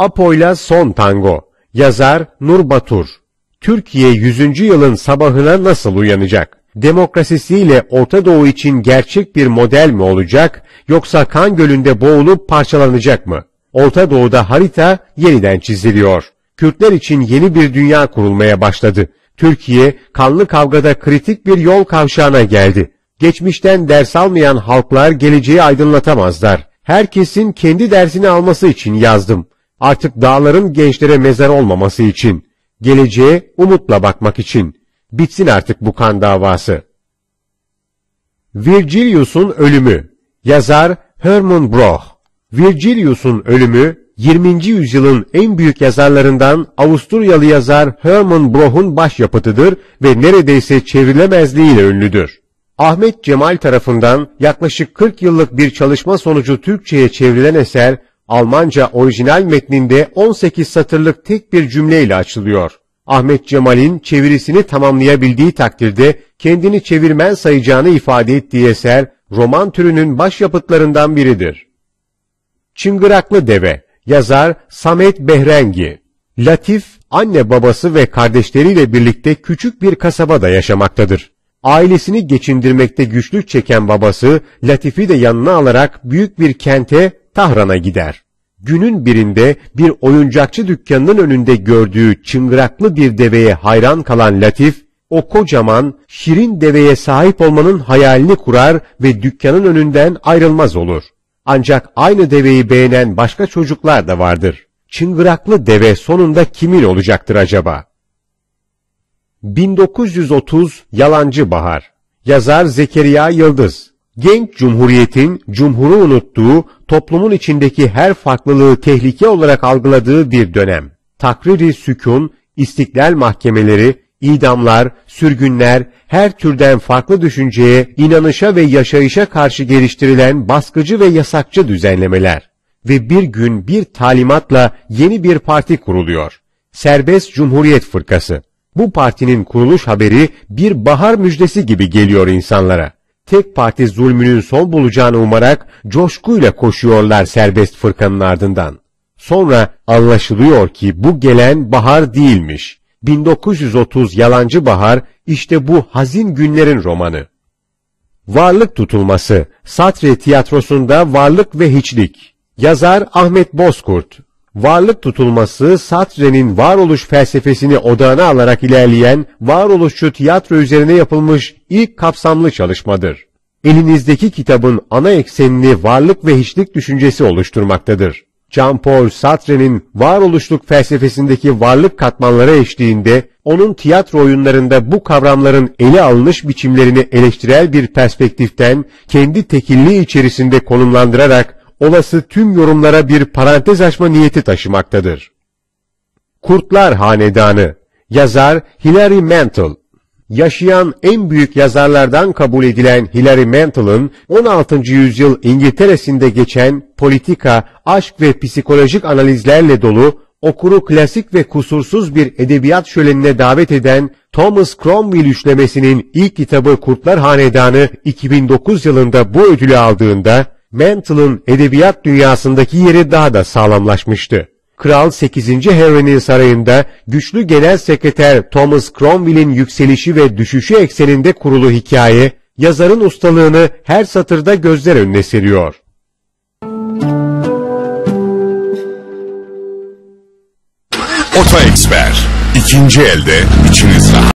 Apo'yla Son Tango Yazar Nur Batur Türkiye 100. yılın sabahına nasıl uyanacak? Demokrasisiyle Orta Doğu için gerçek bir model mi olacak yoksa kan gölünde boğulup parçalanacak mı? Orta Doğu'da harita yeniden çiziliyor. Kürtler için yeni bir dünya kurulmaya başladı. Türkiye kanlı kavgada kritik bir yol kavşağına geldi. Geçmişten ders almayan halklar geleceği aydınlatamazlar. Herkesin kendi dersini alması için yazdım. Artık dağların gençlere mezar olmaması için. Geleceğe umutla bakmak için. Bitsin artık bu kan davası. Virgilius'un ölümü Yazar Hermann Broch Virgilius'un ölümü 20. yüzyılın en büyük yazarlarından Avusturyalı yazar Hermann Broch'un başyapıtıdır ve neredeyse çevrilemezliğiyle ünlüdür. Ahmet Cemal tarafından yaklaşık 40 yıllık bir çalışma sonucu Türkçe'ye çevrilen eser, Almanca orijinal metninde 18 satırlık tek bir cümleyle açılıyor. Ahmet Cemal'in çevirisini tamamlayabildiği takdirde kendini çevirmen sayacağını ifade ettiği eser, roman türünün başyapıtlarından biridir. Çıngıraklı Deve Yazar Samet Behrengi Latif, anne babası ve kardeşleriyle birlikte küçük bir kasabada yaşamaktadır. Ailesini geçindirmekte güçlük çeken babası, Latif'i de yanına alarak büyük bir kente Tahran'a gider. Günün birinde bir oyuncakçı dükkanının önünde gördüğü çıngıraklı bir deveye hayran kalan Latif, o kocaman, şirin deveye sahip olmanın hayalini kurar ve dükkanın önünden ayrılmaz olur. Ancak aynı deveyi beğenen başka çocuklar da vardır. Çıngıraklı deve sonunda kimin olacaktır acaba? 1930 Yalancı Bahar Yazar Zekeriya Yıldız Genç Cumhuriyet'in cumhuru unuttuğu, toplumun içindeki her farklılığı tehlike olarak algıladığı bir dönem. Takriri sükun, istiklal mahkemeleri, idamlar, sürgünler, her türden farklı düşünceye, inanışa ve yaşayışa karşı geliştirilen baskıcı ve yasakçı düzenlemeler. Ve bir gün bir talimatla yeni bir parti kuruluyor. Serbest Cumhuriyet Fırkası. Bu partinin kuruluş haberi bir bahar müjdesi gibi geliyor insanlara. Tek parti zulmünün son bulacağını umarak coşkuyla koşuyorlar serbest fırkanın ardından. Sonra anlaşılıyor ki bu gelen bahar değilmiş. 1930 Yalancı Bahar işte bu hazin günlerin romanı. Varlık tutulması, Satre tiyatrosunda varlık ve hiçlik. Yazar Ahmet Bozkurt. Varlık tutulması Sartre'nin varoluş felsefesini odağına alarak ilerleyen varoluşçu tiyatro üzerine yapılmış ilk kapsamlı çalışmadır. Elinizdeki kitabın ana eksenini varlık ve hiçlik düşüncesi oluşturmaktadır. Jean-Paul Sartre'nin varoluşluk felsefesindeki varlık katmanları eşliğinde onun tiyatro oyunlarında bu kavramların ele alınış biçimlerini eleştirel bir perspektiften kendi tekilliği içerisinde konumlandırarak olası tüm yorumlara bir parantez açma niyeti taşımaktadır. Kurtlar Hanedanı Yazar Hilary Mantel Yaşayan en büyük yazarlardan kabul edilen Hilary Mantel'ın 16. yüzyıl İngiltere'sinde geçen politika, aşk ve psikolojik analizlerle dolu okuru klasik ve kusursuz bir edebiyat şölenine davet eden Thomas Cromwell üçlemesinin ilk kitabı Kurtlar Hanedanı 2009 yılında bu ödülü aldığında Mantle'ın edebiyat dünyasındaki yeri daha da sağlamlaşmıştı. Kral 8. Henry'nin sarayında güçlü genel sekreter Thomas Cromwell'in yükselişi ve düşüşü ekseninde kurulu hikaye, yazarın ustalığını her satırda gözler önüne seriyor. Oto Eksper. İkinci elde içiniz rahat.